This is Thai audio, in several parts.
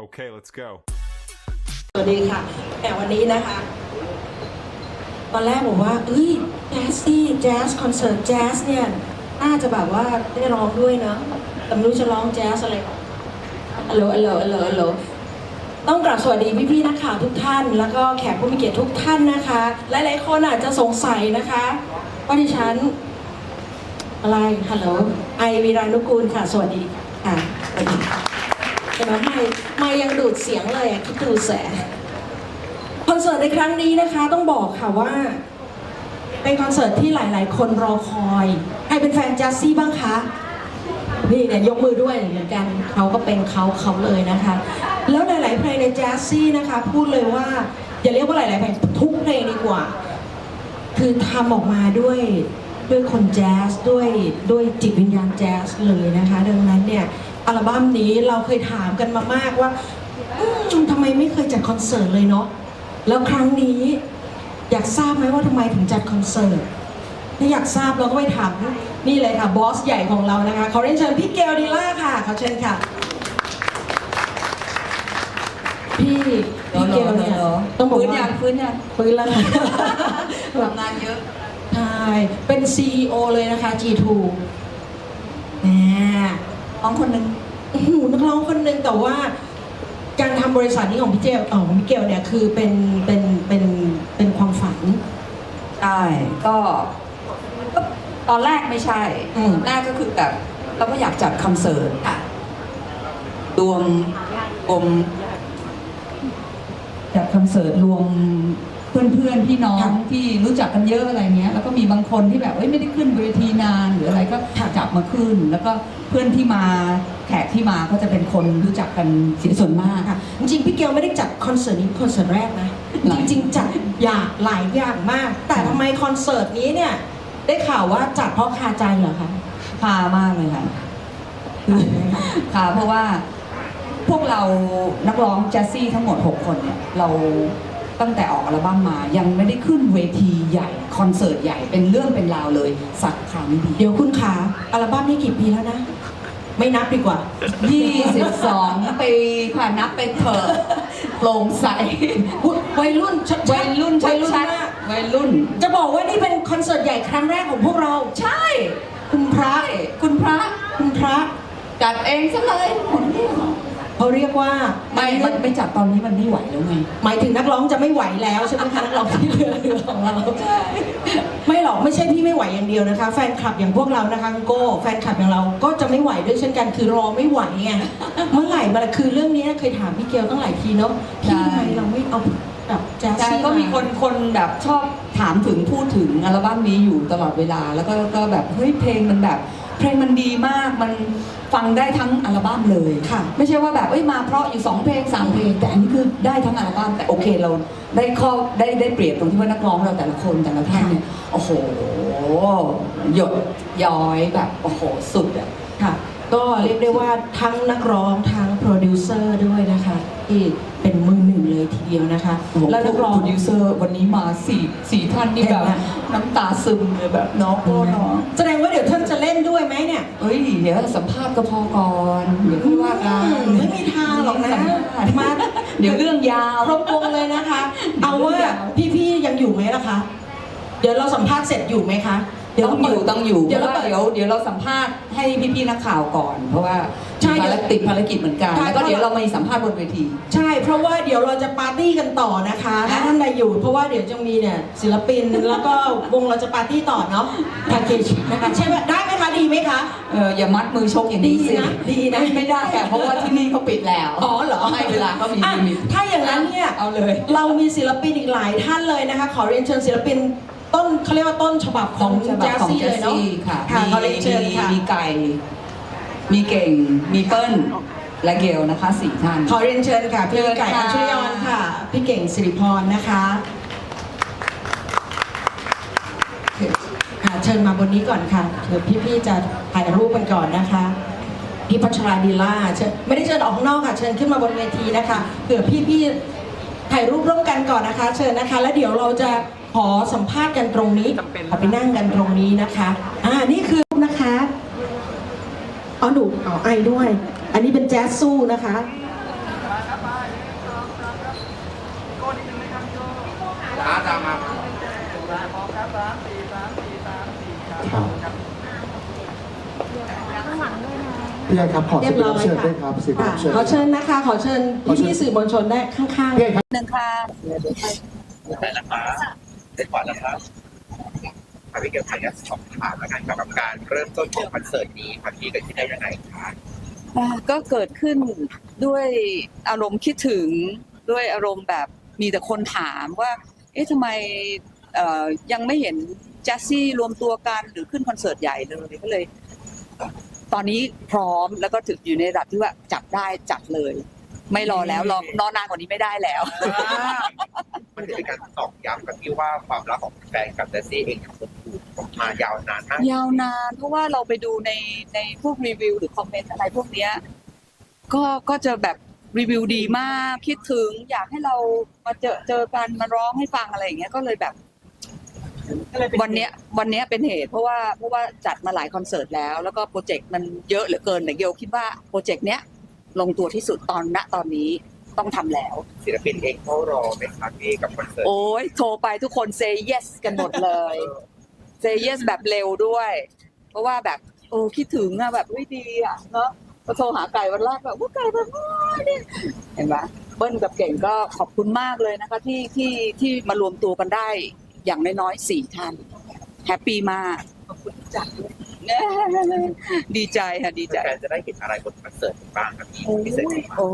Okay, let's go. สวัสดีค่ะแต่วันนี้นะคะ ตอนแรกผมว่าเอ้ยแจ๊สซี่แจ๊สคอนเสิร์ตแจ๊สเนี่ย น่าจะแบบว่าได้ร้องด้วยเนอะแต่ไม่รู้จะร้องแจ๊สอะไรฮัลโหลฮัลโหลฮัลโหลฮัลโหลต้องกราบสวัสดีพี่ๆนักข่าวทุกท่าน แล้วก็แขกผู้มีเกียรติทุกท่านนะคะ หลายๆคนอาจจะสงสัยนะคะว่าดิฉันอะไรฮัลโหลไอวีรานุกูลค่ะ สวัสดีค่ะ สวัสดีเห็นไหมไม่ไม่ยังดูดเสียงเลยคิดดูแสคอนเสิร์ตในครั้งนี้นะคะต้องบอกค่ะว่า เป็นคอนเสิร์ตที่หลาย ๆ คนรอคอยใครเป็นแฟนแจ๊สซี่บ้างคะนี่เนี่ยยกมือด้วยเหมือนกันเขาก็เป็นเขาเขาเลยนะคะ แล้วหลาย ๆ เพลงในแจ๊สซี่นะคะ พูดเลยว่า อย่าเรียกว่าหลาย ๆ เพลงทุกเพลงดีกว่า คือทำออกมาด้วยด้วยคนแจ๊สด้วยด้วยจิตวิญญาณแจ๊สเลยนะคะ ดังนั้นเนี่ย อัลบั้มนี้เราเคยถามกันมามากว่าอืมทำไมไม่เคยจัดคอนเสิร์ตเลยเนาะแล้วครั้งนี้อยากทราบไหมว่าทำไมถึงจัดคอนเสิร์ตถ้าอยากทราบเราก็ไปถามนี่เลยค่ะบอสใหญ่ของเรานะคะขอเรียนเชิญพี่เกลดีล่าค่ะขอเชิญค่ะ พี่พี่เกลเนี่ยต้องบอกฟื้นว่ายังฟื้นยังฟื้นแล้วค่ะทำงานเยอะ ใช่ เป็น CEO เลยนะคะ G2 แห มน้องคนหนึ่งอื้อหือนักร้องคนหนึ่งแต่ว่า การทำบริษัทนี้ของพี่เจลเออของพี่เกลเนี่ยคือเป็นเป็นเป็นเป็นความฝัน ใช่ก็ก็ตอนแรกไม่ใช่อืม แรกก็คือแบบเราก็อยากจัดคอนเสิร์ตค่ะรวมรวมจัดคอนเสิร์ตรวมเพื่อนๆพี่น้องที่รู้จักกันเยอะอะไรเงี้ย แล้วก็มีบางคนที่แบบเอ้ยไม่ได้ขึ้นเวทีนานหรืออะไรก็จับมาขึ้น แล้วก็ เพื่อนที่มาแขกที่มาก็จะเป็นคนรู้จักกันเสียส่วนมาก ค่ะจริงๆพี่เกลไม่ได้จัดคอนเสิร์ตนี้คอนเสิร์ตแรกนะหลายจริงๆจัดอย่างหลายอย่างมาก แต่ทำไมคอนเสิร์ตนี้เนี่ย ได้ข่าวว่าจัดเพราะคาใจเหรอคะ พามากเลยค่ะคือค่ะเพราะว่าพวกเรานักร้องแจ๊สซี่ทั้งหมด 6 คนเนี่ยเรา ตั้งแต่ออกอัลบั้มมายังไม่ได้ขึ้นเวทีใหญ่คอนเสิร์ตใหญ่เป็นเรื่องเป็นราวเลย สักครั้งเดียวเดี๋ยวคุณขาอัลบั้มนี้กี่ปีแล้วนะ ไม่นับดีกว่า 22 ปีค่ะนับไปเถอะโปร่งใสอุ๊ยวัยรุ่นชัดๆวัยรุ่นวัยรุ่นชัดมากๆวัยรุ่น จะบอกว่านี่เป็นคอนเสิร์ตใหญ่ครั้งแรกของพวกเรา ใช่ คุณพระใช่คุณพระ คุณพระ จัดเองซะเลยคนเดียว เขาเรียกว่าไม่มันไม่จัดตอนนี้มันไม่ไหวแล้วไงหมายถึงนักร้องจะไม่ไหวแล้วใช่ไหมคะนักร้องที่เหลือเหลือของเราไม่หรอกไม่ใช่พี่ไม่ไหวอย่างเดียวนะคะ แฟนคลับอย่างพวกเรานะคะคุณโก้แฟนคลับอย่างเราก็จะไม่ไหวด้วยเช่นกันคือรอไม่ไหวไงเมื่อไหร่มาคือเรื่องนี้เคยถามพี่เกลตั้งหลายทีเนาะพี่ทำไมเราไม่เอาแบบแจ๊สใช่ซี่ก็มีคนคนแบบชอบถามถึงพูดถึงอัลบั้มนี้อยู่ตลอดเวลา แล้วก็ก็แบบเฮ้ยเพลงมันแบบ เพลงมันดีมากมันฟังได้ทั้งอัลบั้มเลยค่ะ ไม่ใช่ว่าแบบเอ้ยมาเพราะอยู่สองเพลงสามเพลง แต่อันนี้คือได้ทั้งอัลบั้มแต่โอเคเราได้ข้อได้ได้เปรียบตรงที่ว่านักร้องเราแต่ละคนแต่ละท่านเนี่ยโอ้โหหยดย้อยแบบโอ้โหสุดอะค่ะก็เรียกได้ว่าทั้งนักร้องทั้งโปรดิวเซอร์ด้วยนะคะ ที่เป็นมือหนึ่ง เลยทีเดียวนะคะแล้แล้ววนันักกร้ร้อองงโปรดิวเซอร์วันนี้มาสี่สี่ท่านนี่แบบเห็นไหมน้ำตาซึมเลยแบบน้องโก้น้องแสดงว่าเดี๋ยวท่านจะเล่นด้วยไหมเนี่ยเอ้ยเดี๋ยวสัมภาษณ์ก็พอก่อนเดี๋ยวค่อยว่ากันไม่มีทางหรอกนะสัภษณ์มาเดี๋ยวเรื่องยาวครบวงเลยนะคะ เอาว่าพี่ๆยังอยู่ไหมล่ะคะ เดี๋ยวเราสัมภาษณ์เสร็จอยู่ไหมคะ เดี๋วต้องเราอยู่เปิดต้องอยู่เพเดี๋ยวราะเราว่าเปิดเดี๋ยวเดี๋ยวเราสัมภาษณ์ให้พี่ๆนักข่าวก่อน เพราะว่าใช่ภารกิจภารกิจเหมือนกันใช่แล้วก็เดี๋ยวเรามาสัมภาษณ์บนเวที ใช่เพราะว่าเดี๋ยวเราจะปาร์ตี้กันต่อนะคะถ้าท่านใดอยู่ เพราะว่าเดี๋ยวจะมีเนี่ยศิลปินแล้วก็วงเราจะปาร์ตี้ต่อเนาะแพ็กเกจนะคะใช่ไหมได้ไหมคะดีไหมคะเอออย่ามัดมือชกอย่างนี้สิดีนะดีนะไม่ไม่ได้อะเพราะว่าที่นี่เขาปิดแล้วอ๋อเหรอให้เวลาเขามีอะลิมิตถ้าอย่างนั้นเนี่ยเอาเลย เรามีศิลปินอีกหลายท่านเลยนะคะ ขอเรียนเชิญศิลปิน ต้นเขาเรียกว่าต้นฉบับของฉบับแจ๊สของซี่แจ๊เลสยเนาะซี่ค่ะค่ะขอเรียนเชิญมีค่ะ มีไก่ มีเก่ง มีเปิ้ล และเกลนะคะสี่ท่าน ขอเรียนเชิญค่ะพี่เชิญไก่ค่ะ อัญชุลยอนค่ะ พี่เก่งสิริพรนะคะค่ะเชิญมาบนนี้ก่อนค่ะเดี๋ยวพี่ๆจะถ่ายรูปกันก่อนนะคะพี่พัชราดีล่าเชิญไม่ได้เชิญออกข้างนอกค่ะ เชิญขึ้นมาบนเวทีนะคะเผื่อพี่ๆถ่ายรูปร่วมกันก่อนนะคะ เชิญนะคะ แล้วเดี๋ยวเราจะ ขอสัมภาษณ์กันตรงนี้ขอไปนั่งกันตรงนี้นะคะ อ่านี่คือนะคะอ๋อหนูอ๋อไอด้วย อันนี้เป็นแจ๊สสู้นะคะช้าจังมาครับพี่แอนครับขอเรีสิยบบร้รัอบยเชิญค่ะด้วยครับสิบค่ะรับเชิญขอเชิญนะคะขอเชิญขอเชิญพี่ๆสื่อมวลชนได้ข้างพี่แอนครับหนึ่งค่ะแต่ละฟ้าเส ร็จก่อนแล้วครับค่ะพี่เกี่ยวกับอยากสอบถามแล้วกันเกี่ยวกับการเริ่มต้นของคอนเสิร์ตนี้ค่ะพี่เกิดขึ้นได้ยังไงคะอ่าก็เกิดขึ้นด้วยอารมณ์คิดถึงด้วยอารมณ์แบบมีแต่คนถามว่า เอ๊ะทำไมเอ่อยังไม่เห็นแจสซี่รวมตัวกันหรือขึ้นคอนเสิร์ตใหญ่เลยก็เลย ตอนนี้พร้อมแล้วก็ถึงอยู่ในระดับที่ว่าจัดได้จัดเลย ไม่รอแล้วรอนอนนานกว่านี้ไม่ได้แล้ว มันถือเป็นการตอกย้ำกับที่ว่าความรักของแฟนกับเจสซี่เองกับคนถูกมายาวนานมากยาวนาน เพราะว่าเราไปดูในในพวกรีวิวหรือคอมเมนต์อะไรพวกเนี้ยก็ก็จะแบบรีวิวดีมากคิดถึงอยากให้เรามาเจอเจอกันมาร้องให้ฟังอะไรอย่างเงี้ยก็เลยแบบ วันเนี้ยวันเนี้ยเป็นเหตุ เพราะว่าเพราะว่าจัดมาหลายคอนเสิร์ตแล้ว แล้วก็โปรเจกต์มันเยอะเหลือเกินแต่เกลคิดว่าโปรเจกต์เนี้ย ลงตัวที่สุดตอนณตอนนี้ต้องทำแล้ว ศิลปินเองเขารอไหมคะพี่กับคอนเสิร์ตโอ้ยโทรไปทุกคน say yes กันหมดเลย say yes แบบเร็วด้วย เพราะว่าแบบโอ้คิดถึงอะแบบไม่ดีอะเนาะพอโทรหาไก่วันแรกแบบว่าไก่แบบว้ายเนี่ยเห็นปะเบิ้ลกับเก่งก็ขอบคุณมากเลยนะคะ ที่ที่ที่มารวมตัวกันได้อย่างน้อยๆสี่ท่านแฮปปี้มากขอบคุณจัดดี ใจค่ะดีใจ แฟนๆจะได้เห็นอะไรบนคอนเสิร์ตบ้างครับพี่โอ้พิเศษยมากโอ้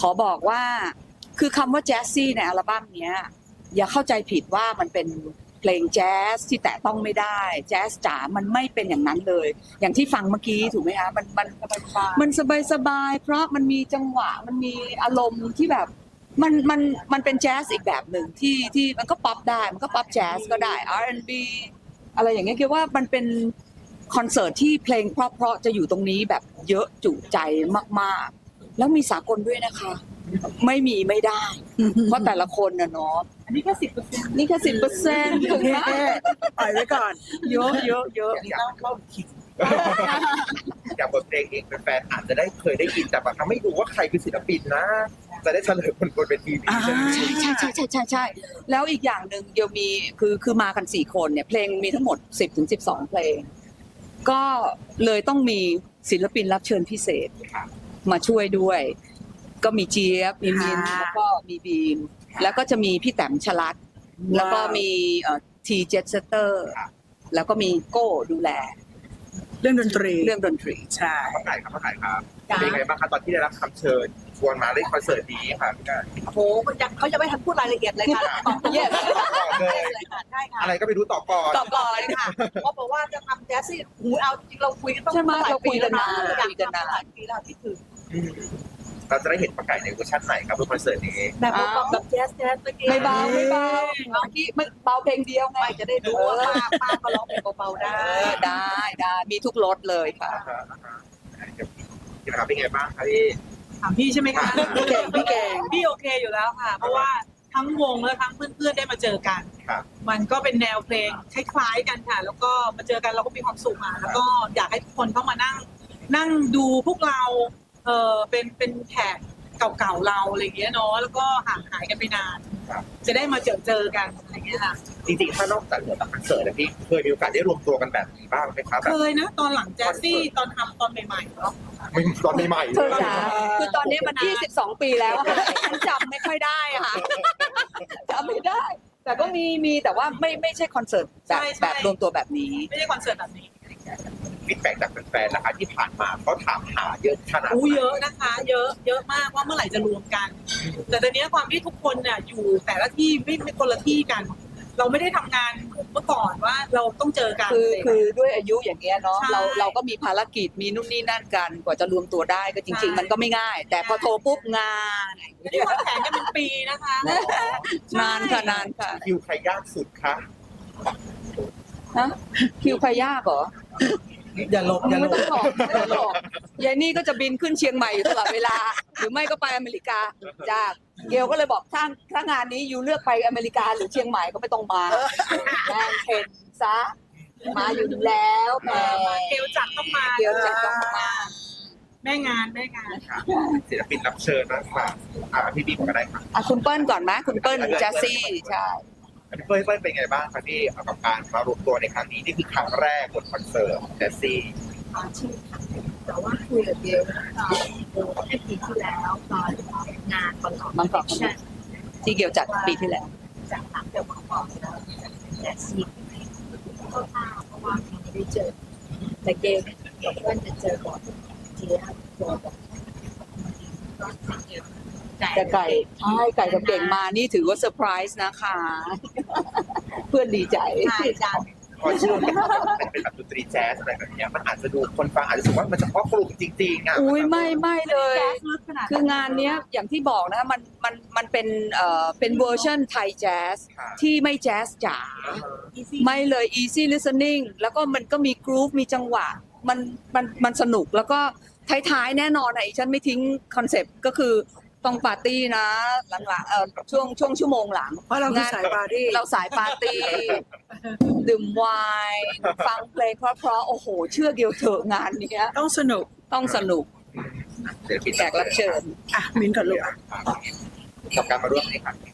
ขอบอกว่า คือคำว่าแจ๊สซี่ในอัลบั้มเนี้ย อย่าเข้าใจผิดว่ามันเป็นเพลงแจ๊สที่แตะต้องไม่ได้ แจ๊สจ๋ามันไม่เป็นอย่างนั้นเลย อย่างที่ฟังเมื่อกี้ถูกไหมคะมันมันมันสบายสบายๆเพราะมันมีจังหวะมันมีอารมณ์ที่แบบมันมันมันเป็นแจ๊สอีกแบบหนึ่งที่ที่มันก็ป๊อปได้มันก็ป๊อปแจ๊สก็ได้ R&B อะไรอย่างเงี้ยคิดว่ามันเป็น คอนเสิร์ตที่เพลงเพราะๆจะอยู่ตรงนี้แบบเยอะจุใจมากๆ แล้วมีสากลด้วยนะคะ ไม่มีไม่ได้ เพราะแต่ละคนนะเนาะอันนี้แค่สิบเปอร์เซ็นต์นี่แค่สิบเปอร์เซ็นต์ถึงมากปล่อยไว้ก่อน เยอะเยอะเยอะอยากเข้าคิดอยากบทเพลงเองแฟนๆอาจจะได้เคยได้ยินแต่แบบทำไม่รู้ว่าใครคือศิลปินนะ จะได้เฉลยบนบนเวทีนี้ใช่ไหมใช่ใช่ใช่ใช่ใช่ใช่แล้วอีกอย่างหนึ่งเดี๋ยวมีคือคือมากันสี่คนเนี่ยเพลงมีทั้งหมดสิบถึงสิบสองเพลง ก็เลยต้องมีศิลปินรับเชิญพิเศษมาช่วยด้วย ก็มีเจี๊ยบมีมินค่ะแล้วก็มีบีม แล้วก็จะมีพี่แต้มชลัด แล้วก็มีทีเจสเตอร์ แล้วก็มีโก้ดูแล เรื่องดนตรีเรื่องดนตรีใช่เขาถ่ายครับเขาถ่ายครับจ้ะเป็นไงบ้างครับตอนที่ได้รับคำเชิญ ชวนมาเล่นคอนเสิร์ตนี้ค่ะพี่การโอ้โหยังเขาจะไม่ทันพูดรายละเอียดเลยค่ะตอบ Yes เลยค่ะใช่ค่ะอะไรก็ไม่รู้ต่อก่อนต่อก่อนค่ะเพราะบอกว่าจะทำแจ๊สซี่หูเอาจริงเราคุยกันต้องใช่ไหมหลเราคุยกันนานอยากคุยกันนานทำหลายปีแล้วที่ถึงอืมเราจะได้เห็นประกาศในเวอร์ชันไหนครับบนคอนเสิร์ตนี้แบบว่าแบบแจ๊สแจ๊สเมื่อกี้ไม่เบาไม่เบาเมื่อกี้ไม่เบาเพลงเดียวไงไม่จะได้รู้ว่าป้าป้าก็ร้องเพลงเบาๆได้เออได้ได้มีทุกรสเลยค่ะพี่นะครับเป็นไงบ้างครับพี่ ถามพี่ใช่ไหมคะพี่เก่งพี่เก่ง พี่โอเคอยู่แล้วค่ะ เพราะว่าทั้งวงและทั้งเพื่อนๆได้มาเจอกัน ครับ มันก็เป็นแนวเพลงคล้ายๆกันค่ะ แล้วก็มาเจอกันเราก็มีความสุขมาแล้วก็อยากให้ทุกคนเข้ามานั่ง นั่งดูพวกเราเออเป็นเป็นแขกเก่าๆเราอะไรอย่างเงี้ยเนาะแล้วก็ห่างหายกันไปนาน ครับ จะได้มาเจอเจอกันอะไรอย่างเงี้ยค่ะ จริงๆ ถ้านอกจากเหนือจากคอนเสิร์ตนะพี่เคยมีโอกาสได้รวมตัวกันแบบนี้บ้างไหมครับแบเคบ ยนะตอนหลังแจ๊สซี่ตอนทำตอนใหม่ๆเนาะ ไม่ตอนใหม่ๆเธอจ๋าคือตอนนี้มัน 22 ปีแล้วอะค่ะฉันจำไม่ค่อยได้อะค่ะจำไม่ได้ แต่ก็มีมีแต่ว่าไม่ไม่ใช่คอนเสิร์ตแบบแบบรวมตัวแบบนี้ ไม่ใช่คอนเสิร์ตแบบนี้ฟีดแบ็กจากแฟนๆนะคะที่ผ่านมาเขาถามหาเยอะขนาดไหนอู้เยอะนะคะ เยอะเยอะมากว่าเมื่อไหร่จะรวมกัน แต่ตอนนี้ความที่ทุกคนเนี่ยอยู่แต่ละที่ไม่ไม่คนละที่กัน เราไม่ได้ทำงานเหมือนเมื่อก่อนว่าเราต้องเจอกันคือคือด้วยอายุอย่างเงี้ยเนาะใช่เราเราก็มีภารกิจมีนู่นนี่นั่นกันกว่าจะรวมตัวได้ก็จริงใช่ๆมันก็ไม่ง่าย แต่พอโทรปุ๊บงานไม่ได้วางแผนกันเป็นปีนะคะนานค่ะนานค่ะคิวใครยากสุดคะฮะคิวใครยากเหรอ อย่าหลบอย่าหลไม่บ ต้องบอกไม่ต้องบอกยายนี่ก็จะบินขึ้นเชียงใหม่อยู่ตลอดเวลา หรือไม่ก็ไปอเมริกาจากเกลก็เลยบอกถ้าถ้างานนี้อยู่เลือกไปอเมริกาหรือเชียงใหม่ก็ไม่ต้องมาแม่งเข็นซะมาอยู่แล้วแหมเกลจัดต้องมาเกลจะต้องมาแม่งานแม่งานค่ะศิลปินรับเชิญบ้างค่ะอ่าพี่บีมก็ได้ค่ะอะคุณเปิ้ลก่อนไหมคุณเปิ้ลแจสซี่ใช่ พี่เปิ้ลเปิ้ลเป็นไงบ้างคะพี่กับการมารวมตัวในครั้งนี้นี่คือครั้งแรกบนคอนเสิร์ตของแจสซี่อาชีพค่ะแต่ว่าคุยกับเบลตอนเมื่ปีที่แล้วตอนงานประกอกบมังกรที่เกี่ยวจัดปีที่แล้วจากหลังเบลมาก่อนแล้วแต่ซีก็ทราบเพราะว่าไม่ได้เจอแต่เกมกับเพื่อนจะเจอก่อนทีแรกตัวแบบ แต่ไก่ใช่ไก่กับเก่งมานี่ถือว่าเซอร์ไพรส์นะคะ เพื่อนดีใจใช่จ้ะพอชื่อมันเป็นแบบดนตรีแจ๊สอะไรแบบเนี้ยมันอาจจะดูคนฟังอาจจะรู้สึกว่ามันเฉพาะกลุ่มจริงๆอะอุ้ยไม่ไม่เลยแจ๊สลึกขนาดคืองานเนี้ยอย่างที่บอกนะมันมันมันเป็นเอ่อเป็นเวอร์ชันไทยแจ๊สค่ะที่ไม่แจ๊สจ๋าไม่เลย easy listening แล้วก็มันก็มีกรุ๊ปมีจังหวะ มันมันมันสนุกแล้วก็ท้ายๆแน่นอนอะอีฉันไม่ทิ้งคอนเซปต์ก็คือ ต้องปาร์ตี้นะ หลังๆเอ่อช่วงช่วงชั่วโมงหลัง เพราะเราคือสายปาร์ตี้ เราสายปาร์ตี้ ดื่มไวน์ฟังเพลงเพราะๆโอ้โห เชื่อเดียวเถอะงานเนี้ย ต้องสนุก ต้องสนุกศิลปินแขกรับเชิญ อะ มินก่อนลูกกับการมาร่วมในครั้งนี้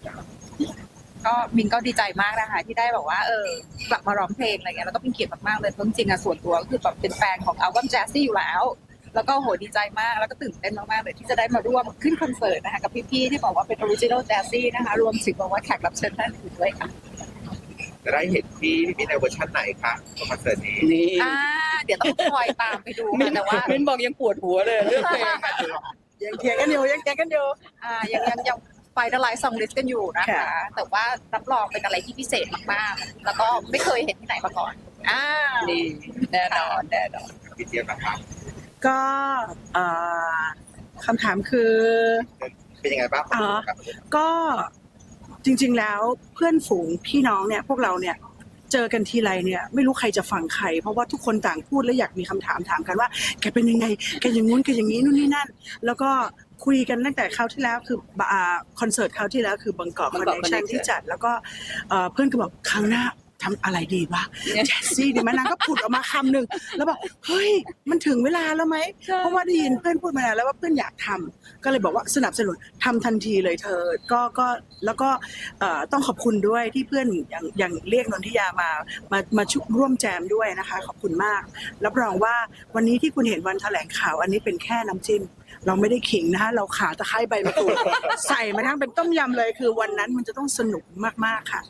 ก็มินก็ดีใจมากนะคะที่ได้แบบว่าเออกลับมาร้องเพลงอะไรเงี้ยแล้วก็เป็นเกียรติมากๆเลยเพราะจริงๆอะส่วนตัวก็คือแบบเป็นแฟนของอัลบั้มแจ๊สซี่อยู่แล้ว แล้วก็โหดีใจมากแล้วก็ตื่นเต้นมากๆเลยที่จะได้มาร่วมขึ้นคอนเสิร์ตนะคะกับพี่ๆที่บอกว่าเป็นออริจินอลแจ๊สซี่นะคะรวมถึงบอกว่าแขกรับเชิญท่านอื่นด้วยค่ะจะได้เห็นพี่พี่บีในเวอร์ชันไหนคะคอนเสิร์ตนี้นี่อ่าเดี๋ยวต้องคอยตามไปดูค่ะแต่ว่ามินบอกยังปวดหัวเลยเรื่องเพลงอะยังเถียงกันอยู่ยังเถียงกันอยู่อ่ายังยังยังไฟดไลท์ซองลิสกันอยู่นะคะค่ะแต่ว่ารับรองเป็นอะไรที่พิเศษมากๆ แล้วก็ไม่เคยเห็นที่ไหนมาก่อนอ่านี่แน่นอนแน่นอนพี่เจี๊ยบนะครับ ก็เอ่อคำถามคือ เป็นยังไงบ้างอ๋อก็จริง ๆ แล้วเพื่อนฝูงพี่น้องเนี่ย พวกเราเนี่ยเจอกันทีไรเนี่ยไม่รู้ใครจะฟังใคร เพราะว่าทุกคนต่างพูดและอยากมีคำถามถามกันว่า แกเป็นยังไง แกอย่างงู้นแกอย่างนี้นู่นนี่นั่น แล้วก็คุยกันตั้งแต่คราวที่แล้วคือบาคอนเสิร์ตคราวที่แล้วคือบังกอกคอน Bangkok เนคชั่น Connection ที่จัด แล้วก็เอ่อเพื่อนก็บอกครั้งหน้า ทำอะไรดีวะแจสซี่ดีไหมนางก็ผุดออกมาคำหนึ่งแล้วบอกเฮ้ยมันถึงเวลาแล้วไหมเพราะว่าได้ยินเพื่อนพูดมานานแล้วว่าเพื่อนอยากทำก็เลยบอกว่าสนับสนุนทำทันทีเลยเธอ ก็ก็แล้วก็เอ่อต้องขอบคุณด้วยที่เพื่อนอย่างอย่างเรียกนนทิยามามามาชุร่วมแจมด้วยนะคะ ขอบคุณมากรับรองว่าวันนี้ที่คุณเห็นวันแถลงข่าว อันนี้เป็นแค่น้ำจิ้มเราไม่ได้ขิงนะคะเราขาตะไคร้ใบมะกรูดใส่มาทั้งเป็นต้มยำเลย คือวันนั้นมันจะต้องสนุกมากๆค่ะ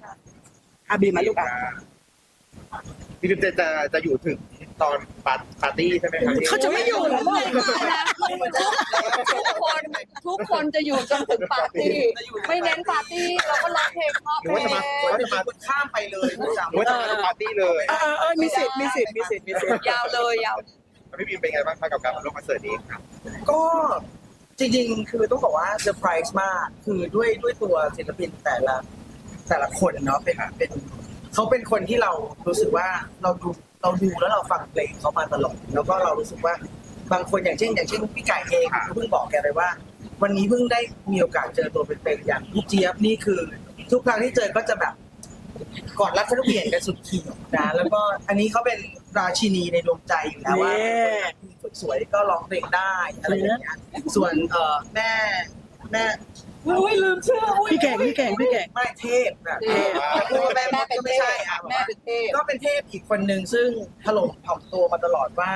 อาบีมาลูกอะพี่บิ๊มจะจะจะอยู่ถึงตอนปาร์ปาร์ตี้ใช่ไหมครับเขาจะไม่อยู่เหรอลูกทุกคนทุกคนจะอยู่จนถึงปาร์ตี้ ไม่เน้นปาร์ตี้เราก็ร้องเพลงเพราะหรือว่าจะมาหรือว่าจะมาข้ามไปเลยหรือว่าจะมาปาร์ตี้เลยเออเออมีสิทธิ์มีสิทธิ์มีสิทธิ์มีสิทธิ์ยาวเลยยาวพี่บิ๊มเป็นไงบ้างคะกับการมาร่วมคอนเสิร์ตนี้ครับก็จริงๆ คือต้องบอกว่าเซอร์ไพรส์มาก คือด้วยด้วยตัวศิลปินแต่ละ แต่ละคนเนาะเป็นเป็นเขาเป็นคนที่เรารู้สึกว่าเราดูเราดูแล้วเราฟังเพลงเขามาตลอดแล้วก็เรารู้สึกว่าบางคนอย่างเช่น อย่างเช่นพี่ไก่เองเพิ่งบอกแกไปว่า วันนี้เพิ่งได้มีโอกาสเจอตัวเป็นๆอย่างพี่เจี๊ยบนี่คือ ทุกครั้งที่เจอก็จะแบบกอดรัดฟัดเหวี่ยงกันสุดขีดนะแล้วก็อันนี้เขาเป็นราชินีในดวงใจอยู่แล้วว่าสวยๆก็ร้องเพลงได้อะไรอย่างเงี้ยส่วนเอ่อแม่แม่ อุ้ยลืมชื่อพี่เก่งพี่เก่งพี่เก่งไม่เทพนะเทพแต่พูดว่าแม่มดก็ไม่ใช่อะแม่เป็นเทพก็เป็นเทพอีกคนหนึ่งซึ่งถล่มถ่อมตัวมาตลอดว่า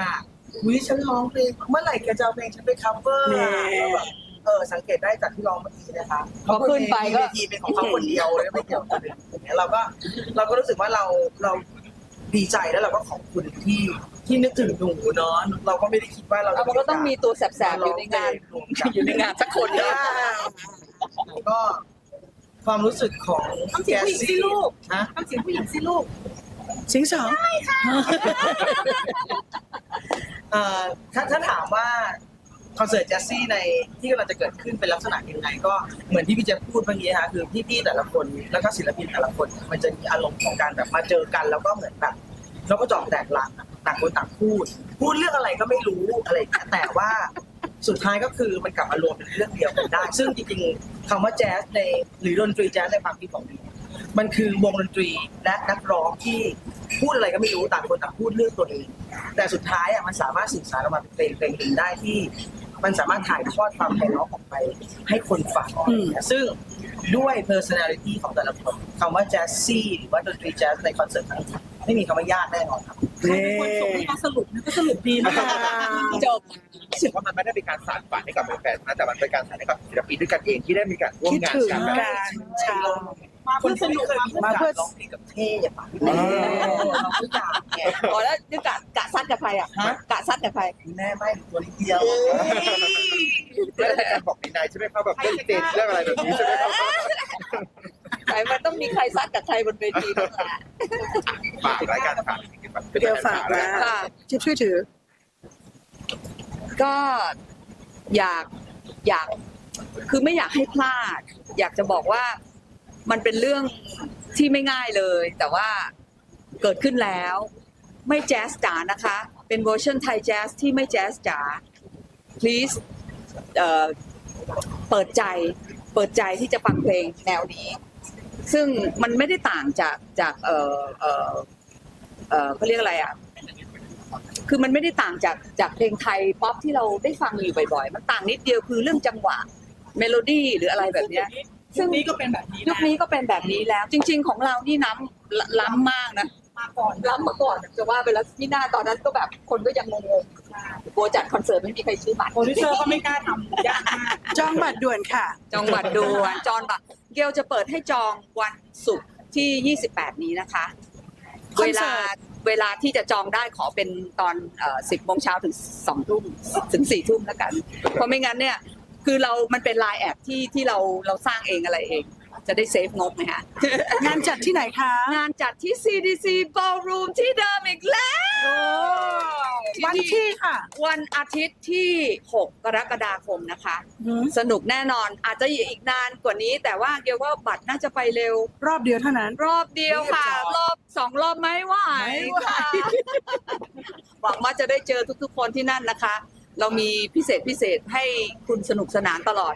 วิฉันร้องเพลงเมื่อไหร่แกจะเอาเพลงฉันไป cover แน่แล้วแบบเออสังเกตได้จากที่ร้องเมื่อกี้นะคะพอขึ้นไปก็เวทีเป็นของเขาคนเดียวเลยไม่เกี่ยวกับคนอื่นอย่างเงี้ยเราก็เราก็รู้สึกว่าเราเราดีใจแล้วเราก็ขอบคุณที่ที่นึกถึงหนูเนาะเราก็ไม่ได้คิดว่าเราเอาจะมันก็ต้องมีตัวแสบๆอยู่ในงานอยู่ในงานสักคนเดียวก็ความรู้สึกของต้องเสียงผู้หญิงสิลูกฮะต้องเสียงผู้หญิงสิลูกสิงสองเอ่อถ้าถ้าถามว่าคอนเสิร์ตแจสซี่ในที่กำลังจะเกิดขึ้นเป็นลักษณะยังไงก็เหมือนที่พี่เจะพูดเมื่อกี้ค่ะคือพี่ๆแต่ละคนแล้วก็ศิลปินแต่ละคน มันจะมีอารมณ์ของการแบบมาเจอกัน แล้วก็เหมือนแบบแล้วก็จอกแตกหลังต่างคนต่างพูด พูดเรื่องอะไรก็ไม่รู้อะไรอย่างเงี้ยแต่ว่า สุดท้ายก็คือมันกลับมารวมเป็นเรื่องเดียวกันได้ ซึ่งจริงๆคำว่าแจ๊สในหรือดนตรีแจ๊สในความคิดของพี่มันคือวงดนตรีและนักร้องที่พูดอะไรก็ไม่รู้ต่างคนต่างพูดเรื่องตัวเอง แต่สุดท้ายอะมันสามารถสื่อสารออกมาเป็นเพลงเพลงหนึ่งได้ที่ มันสามารถถ่ายทอดความไพเราะออกไป ให้คนฟังซึ่งด้วย personality ของแต่ละคนคำว่าแจ๊สซี่หรือว่าดนตรีแจ๊สในคอนเสิร์ตครั้งนี้ ไม่มีคำว่ายากแน่นอนครับใครเป็นคนส่งให้มาสรุปนี่ก็สรุปดีมากจบรู้สึกว่ามันไม่ได้เป็นการสานฝันให้กับแฟนๆนะแต่มันเป็นการสานให้กับศิลปินด้วยกันเองที่ได้มีการร่วมงานกันแบบใช่มาเพื่อสนุกมาเพื่อมาเพื่อร้องเพลงกับเท่อย่างปากเราไม่อยากแกอ๋อแล้วนี่กะกะซัดกับใครอะฮะกะซัดกับใครแม่ไม่ตัวนิดเดียวไม่ได้เป็นการบอกในในใช่ไหมครับแบบเรื่องเต้นเรื่องอะไรแบบนี้ใช่ไหมครับ ใครมันต้องมีใครซัดกับใครบนเวทีนั่นแหละฝากรายการฝากเดี๋ยวฝากนะจิ๊บช่วยถือ ก็อยากอยาก คือไม่อยากให้พลาด อยากจะบอกว่ามันเป็นเรื่องที่ไม่ง่ายเลย แต่ว่าเกิดขึ้นแล้ว ไม่แจ๊สจ๋านะคะ เป็นเวอร์ชันไทยแจ๊สที่ไม่แจ๊สจ๋า please เปิดใจ เปิดใจที่จะฟังเพลงแนวนี้ ซึ่งมันไม่ได้ต่างจากจากเอ่อเอ่อเอ่อเขาเรียกอะไรอะคือมันไม่ได้ต่างจากจากเพลงไทยป๊อปที่เราได้ฟังอยู่บ่อยๆ มันต่างนิดเดียวคือเรื่องจังหวะเมโลดี้หรืออะไรแบบเนี้ย ซึ่งนี้ก็เป็นแบบนี้ยุคนี้ก็เป็นแบบนี้แล้ว จริง ๆ ของเรานี่น้ำลล้ำมากนะมาก่อนล้ำมาก่อนจะว่าไปแล้วที่หน้าตอนนั้นก็แบบคนก็ยังงงๆกลัวจัดคอนเสิร์ตไม่มีใครซื้อบัตรโปรดิวเซอร์ก็ไม่กล้าทำยากมากจองบัตรด่วนค่ะ จองบัตรด่วนจองบัตร เกลจะเปิดให้จองวันศุกร์ที่ 28 นี้นะคะคอเวนเสิลาร์ตเวลาที่จะจองได้ขอเป็นตอนเอ่อ10โมงเช้าถึง2ทุ่มถึง4ทุ่มแล้วกัน เพราะไม่งั้นเนี่ย คือเรามันเป็นไลน์แอปที่ที่เราเราสร้างเองอะไรเอง จะได้เซฟงบไหมฮะงานจัดที่ไหนคะ งานจัดที่ CDC Ballroom ที่เดิมอีกแล้ววันที่ค่ะ วันอาทิตย์ที่ 6 กรกฎาคมนะคะ สนุกแน่นอนอาจจะอีกนานกว่านี้ แต่ว่าเกียวว่าบัตรน่าจะไปเร็ว รอบเดียวเท่านั้น รอบเดียวค่ะ รอบสองรอบไม่ไหวไม่ไหวค่ะหวังว่าจะได้เจอทุกๆคนที่นั่นนะคะ เรามีพิเศษพิเศษให้คุณสนุกสนานตลอด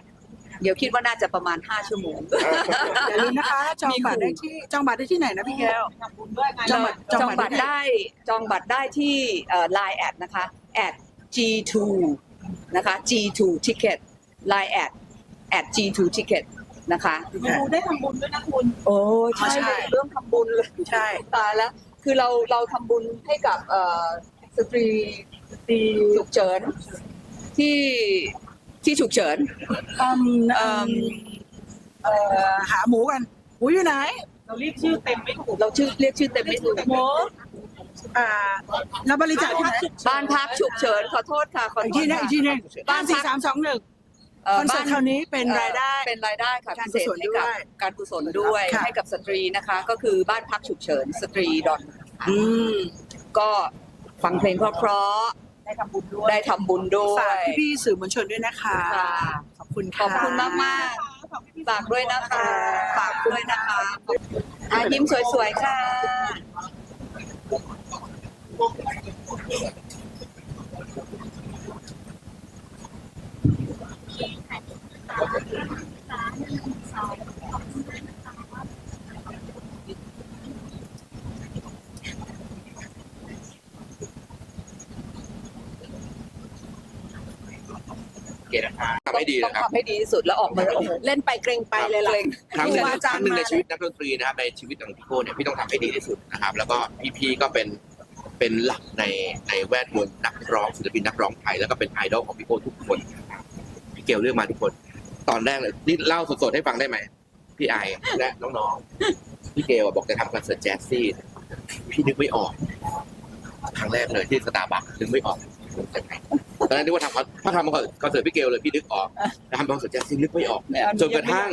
เดี๋ยวคิดว่าน่าจะประมาณ 5 ชั่วโมง อย่าลืมนะคะ จองบัตรได้ที่จองบัตรได้ที่ไหนนะพี่แก้วทำบุญด้วยงานจองบัตรจองบัตรได้จองบัตรได้ที่ไลน์แอดนะคะ at g2 นะคะ g2 ticket line at at g2 ticket นะคะมาดูได้ทำบุญด้วยนะคุณ โอ้ใช่ใช่เรื่องทำบุญเลยใช่ตายแล้ว คือเราเราทำบุญให้กับเอ่อสตรีสตรีฉุกเฉินที่ ที่ฉุกเฉินอืมเอิ่มเอ่อหาหมูกันหมูอยู่ไหน เราเรียกชื่อเต็มไม่ถูกเราชื่อเรียกชื่อเต็มไม่ถูกโมอ่าเราบริจาคที่ไหนบ้านพักฉุกเฉินขอโทษค่ะขออีกโทที่ษนึงอีกค่ะที่นึงบ้าบ้านนพัสี่กสามสองหนึ่งเอ่อคอนเสิร์ตบ้คราวนี้เป็นรายได้ เป็นรายได้ค่ะการพิเศษกุศลให้ด้กับวยการกุศลด้วยค่ะ ให้กับสตรีนะคะ ก็คือบ้านพักฉุกเฉินสตรีดอนค่ะอืมก็ฟังเพลงเพราะ ได้ทำบุญด้วยๆได้ทำบุญด้วฝากย พี่ๆสื่อมวลชนด้วยนะคะ ค่ะ ขอบคุณขค่ะ อบคุณมากมากๆฝากด้วยนะคะ ฝากด้วยนะคะอะยิ้มสวยๆค่ะ เกณฑ์นะคะทำให้ดีต้องนะครับ ทำให้ดีที่สุดแล้วออกมาโอ้โหเล่นไปเกรงไปเลยล่ะเกรงครั้งหนึ่งครูอาจารย์ครั้งหนึ่งในมา ชีวิตนักดนตรีนะครับในชีวิตของพี่โก้เนี่ยพี่ต้องทำให้ดีที่สุดนะครับ แล้วก็พี่ๆก็เป็นเป็นหลักในในแวดวงนักร้องศิลปินนักร้องไทยแล้วก็เป็นไอดอลของพี่โก้ทุกคนพี่เกลเลือกมาทุกคน ตอนแรกเลยนี่เล่าสดๆให้ฟังได้ไหมพี่ไอและน้องๆพี่เกลอะบอกจะทำคอนเสิร์ตแจ๊สซี่พี่นึกไม่ออกครั้งแรกเลยที่สตาร์บัคนึกไม่ออก ตอนนั้นนึกว่าทำถ้าทำคอนเสิร์ตพี่เกลเลยพี่นึกออกแต่ทำคอนเสิร์ตแจ๊สซี่นึกไม่ออกจนกระทั่ง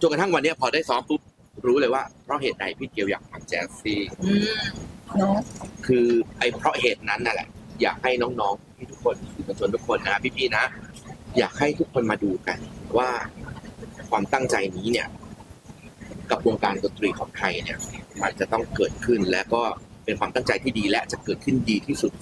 จนกระทั่งวันเนี้ยพอได้ซ้อมปุ๊บรู้เลยว่าเพราะเหตุใดพี่เกียวอยากทำแจ๊สซี่อืมเนาะคือไอ้เพราะเหตุนั้นนั่นแหละอยากให้น้องๆพี่ทุกคนสื่อมวลชนทุกคนนะพี่ๆนะ อยากให้ทุกคนมาดูกัน ว่าความตั้งใจนี้เนี่ย กับวงการดนตรีของไทยเนี่ย มันจะต้องเกิดขึ้นและก็ เป็นความตั้งใจที่ดีและจะเกิดขึ้นดีที่สุด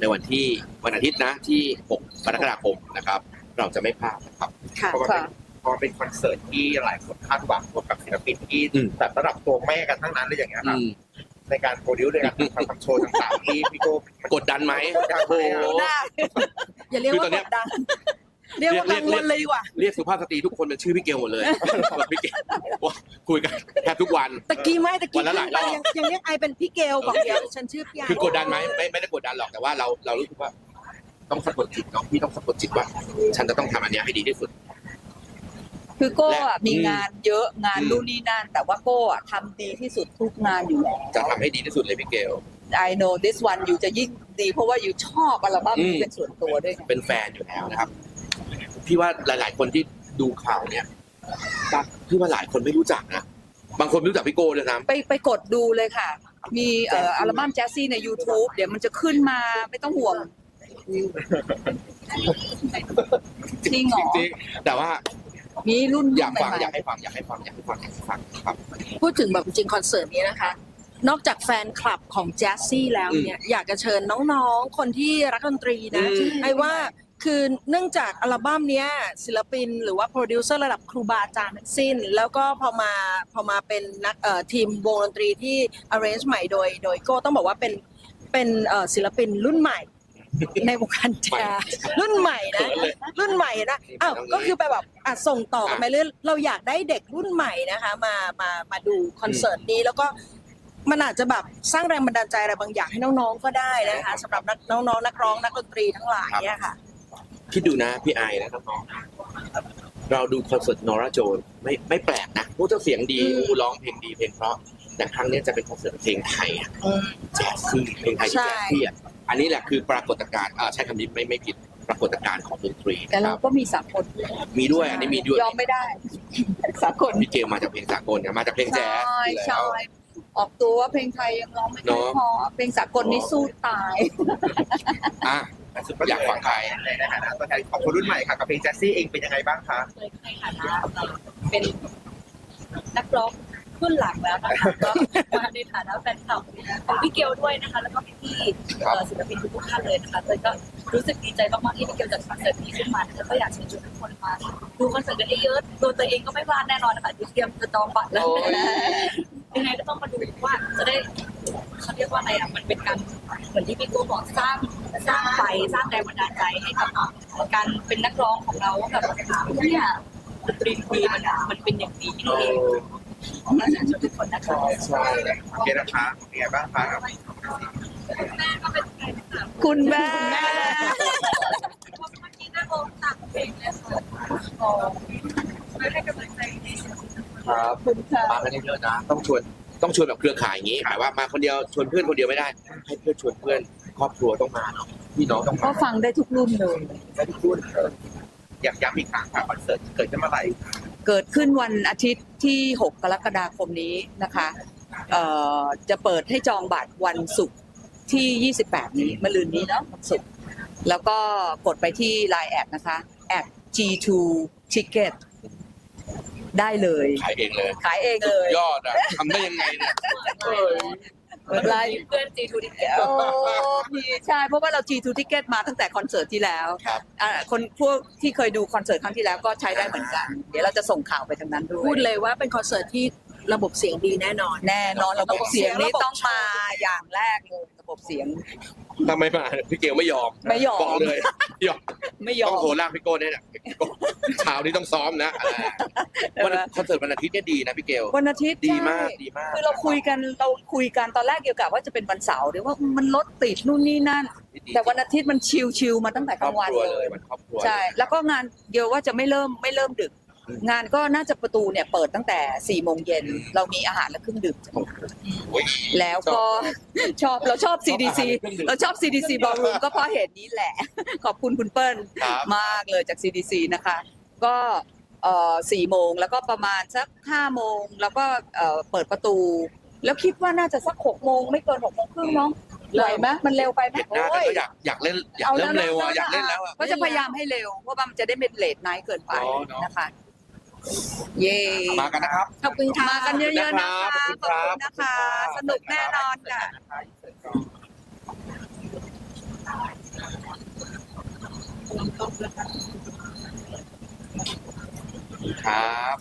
ในวันที่วันอาทิตย์นะที่ 6 กรกฎาคมนะครับ เราจะไม่พลาดนะครับค่ะเพราะว่าเป็นเพราะว่าเป็นคอนเสิร์ตที่หลายคนคาดหวังพบกับศิลปินที่แบบระดับตัวแม่กันทั้งนั้นเลยอย่างเงี้ยครับคในการโปรดิวซ์ในการทำทำโชว์ต่างๆที่พี่โก้กดดันไหม กดดันไหมโอ้โหอะอย่าเรียกคือว่าตอนเนี้กย ดดัน เรียกว่ากังวลเลยดีกว่า เรียกสุภาพสตรีทุกคนเป็นชื่อพี่เกลหมดเลยแบบพี่เกลว่าคุยกันแทบทุกวัน ตะกี้ไม่ตะกี้วันละหลายรอบ ยังยังเรียกไอเป็นพี่เกลบอกเดี๋ยวฉันชื่อพี่ไอคือกดดันไหมไม่ไม่ได้กดดันหรอกแต่ว่าเราเรารู้สึกว่า ต้องสะกดจิตเนาะพี่ต้องสะกดจิตว่า ฉันจะต้องทำอันเนี้ยให้ดีที่สุด คือโก้อะและมีงานเยอะงานอืม นู่นนี่นั่น แต่ว่าโก้อะทำดีที่สุดทุกงานอยู่แล้ว จะทำให้ดีที่สุดเลยพี่เกล I know this one อยู่จะยิ่งดี เพราะว่าอยู่ชอบอัลบั้มอืนี้ม เป็นส่วนตัวด้วยไงเป็นแฟนอยู่แล้วนะครับ พี่ว่าหลาย ๆ คนที่ดูข่าวเนี่ยพี่ว่าหลายคนไม่รู้จักนะบางคนไม่รู้จักพี่โก้เลยนะไปไปกดดูเลยค่ะ มีเอ่ออัลบั้มแจ๊สซี่ใน YouTube เดี๋ยวมันจะขึ้นมาไม่ต้องห่วงจริงเหรอจริงๆแต่ว่ามีรุ่นอยากฟังใหม่ๆอยากให้ฟังอยากให้ฟังอยากให้ฟังอยากให้ฟังครับ พูดถึงแบบจริงๆคอนเสิร์ตนี้นะคะ นอกจากแฟนคลับของแจ๊สซี่แล้วเนี่ย อยากจะเชิญน้องๆ คนที่รักดนตรีนะอืมไอ้ว่า คือเนื่องจากอัลบั้มเนี้ยศิลปินหรือว่าโปรดิวเซอร์ระดับครูบาอาจารย์ทั้งสิ้น แล้วก็พอมาพอมาเป็นนักเอ่อทีมวงดนตรีที่ arrange ใหม่โดย โดยโก็ต้องบอกว่าเป็นเป็นเอ่อศิลปินรุ่นใหม่ ในวงการแจ๊สรุ่นใหม่นะเขินเลยรุ่นใหม่นะอ้าวก็คือไปแบบอะส่งต่อกันไปเรื่อยเราอยากได้เด็กรุ่นใหม่นะคะ มามามาดูคอนเสิร์ตนี้แล้วก็มันอาจจะแบบสร้างแรงบันดาลใจอะไรบางอย่างให้น้องๆก็ได้นะคะสำหรับนักน้องๆนักร้องนักดนตรีทั้งหลายเนี่ยค่ะ คิดดูนะพี่ไอนะน้องๆเราดูคอนเสิร์ตนอร่าโจนไม่ไม่แปลกนะพวกเจ้าเสียงดีอืมอู้ร้องเพลงดีเพลงเพราะแต่ครั้งเนี้ยจะเป็นคอนเสิร์ตเพลงไทยอะแจ๊สซี่เพลงไทยที่ใช่แจ๊สซี่อะอันนี้แหละคือปรากฏการณ์อ่าใช้คำนี้ไม่ไม่ผิดปรากฏการณ์ของดนตรีแต่คเรารับก็มีสากลมีด้วยอันนี้มีด้วยยอมไม่ได้สากลพี่เกลมาจากเพลงสากลเนี่ยมาจากเพลงแจ๊สใช่อยู่แล้วใช่ออกตัวว่าเพลงไทยยังร้องไม่เนค่อยอะพอเพลงสากลนี่สู้ตายอะ อยากฟังใครในฐานะตัวแทนของคนรุ่นใหม่ค่ะกับเพลงแจ๊สซี่เองเป็นยังไงบ้างคะเลยในฐานะเป็นนักร้อง รุ่นหลังแล้วนะคะก็มาในฐานะแฟนคลับของพี่เกลด้วยนะคะ แล้วก็พี่ๆครับเอ่อศิลปินทุกๆท่านเลยนะคะเลยก็รู้สึกดีใจมากๆที่พี่เกลจัดคอนเสิร์ตนี้ขึ้นมาแล้วก็อยากเชิญชวนทุกคนมาดูคอนเสิร์ตกันเยอะๆตัวตัวเองก็ไม่พลาดแน่นอนนะคะที่เตรียมจะจองบัตรแล้วโอ้ย ยังไงก็ต้องมาดูว่าจะได้เขาเรียกว่าอะไรอะมันเป็นการเหมือนที่พี่โก้บอกสร้างสร้างไฟสร้างแรงบันดาลใจให้กับการเป็นนักร้องของเราว่าแบบเนี่ยดนตรีดีมันมันเป็นอย่างนี้นี่เอง ขอเชิญชวนทุกคนนะคะใช่โอเคนะคะเป็นยังไงบ้างคะกับแม่ก็เป็นแฟนคลับคุณแม่เมื่อกี้นั่งร้องตามเพลงเลยค่ะอ๋อไม่ให้กำลังใจดีครับคุณค่ะมากันเยอะๆนะ ต้องชวนต้องชวนแบบเครือข่ายอย่างนี้หมายว่ามาคนเดียวชวนเพื่อนคนเดียวไม่ได้ ให้เพื่อนชวนเพื่อนครอบครัวต้องมาเนาะพี่น้องต้องก็มาฟังได้ทุกรุ่นเลยได้ทุกรุ่นอยากย้ำอีกครั้งค่ะคอนเสิร์ตเกิดขึ้นเมื่อไหร่ เกิดขึ้นวันอาทิตย์ที่ 6 กรกฎาคมนี้นะคะเอ่อจะเปิดให้จองบัตรวันศุกร์ที่ 28 นี้มะรืนนี้เนาะวันศุกร์แล้วก็กดไปที่ Line แอดนะคะแอด G2 Ticket ได้เลย ขายเองเลย ขายเองเลย ยอดอะทำได้ยังไงเนี่ย เออเปิดไลน์เพื่อนจีทูดิเกโอ้พี่ใช่เพราะว่าเรา G2 Ticket มาตั้งแต่คอนเสิร์ตที่แล้วครับอ่าคนพวกที่เคยดูคอนเสิร์ตครั้งที่แล้วก็ใช้ได้เหมือนกัน เดี๋ยวเราจะส่งข่าวไปทางนั้นด้วยพูดเลยว่าเป็นคอนเสิร์ตที่ ระบบเสียงดีแน่นอน แน่นอนระบบเสียงนี้ต้องมาระบบอย่างแรกเลยระบบเสียง ถ้าไม่มาพี่เกลไม่ยอมไม่ยอม บอกเลยยอมไม่ยอต้อมงโทรลากพี่โก้เนี่ยนะพี่โก้เช้านี้ต้องซ้อมนะอ่าวันคอนเสิร์ตวันอาทิตย์เนี่ยดีนะพี่เกลวันอาทิตย์ดีมากใช่ดีมากคือเราคุยกันเราคุยกันตอนแรกเกี่ยวกับว่าจะเป็นวันเสาร์เดี๋ยวว่ามันรถติดนู่นนี่นั่นดีแต่วันอาทิตย์มันชิลชิลๆมาตั้งแต่ครกอลาบงวันครัวเลเลยยวันครอบครัวใช่แล้วก็งานเดียวว่าจะไม่เริ่มไม่เริ่มดึกอืม งานก็น่าจะประตูเนี่ยเปิดตั้งแต่4ี่โมงเย็นอืมเรามีอาหารและเครื่องดื่มโอ้ยแล้วก็ชอบเราชอบ CDC ชอบอาหารและเครื่องดื่มเราชอบ CDC บอลรูมก็เพราะเหตุนี้แหละ ขอบคุณคุณเปิ้ลครับมากเลยจาก CDC นะคะ ก็เอ่อสี่โมงแล้วก็ประมาณสักห้าโมงแล้วก็เอ่อเปิดประตู แล้วคิดว่าน่าจะสักหกโมงไม่เกินหกโมงครึ่งน้องไหวไหมมันเร็วไปไหมเห็นหน้ากันโอ้ยก็อยากอยากเล่นอยากเอาเริ่มแล้วเร็วอะนะอยากเล่นแล้วอะก็จะพยายามให้เร็วเพราะว่ามันจะได้ไม่เลทไนท์เกินไปอ๋อเนอะนะคะ เย่มากันนะครับ ขอบคุณค่ะมากันเยอะๆนะคะขขออบบคุณครับคุณนะคะ สนุกแน่นอนค่ะครับ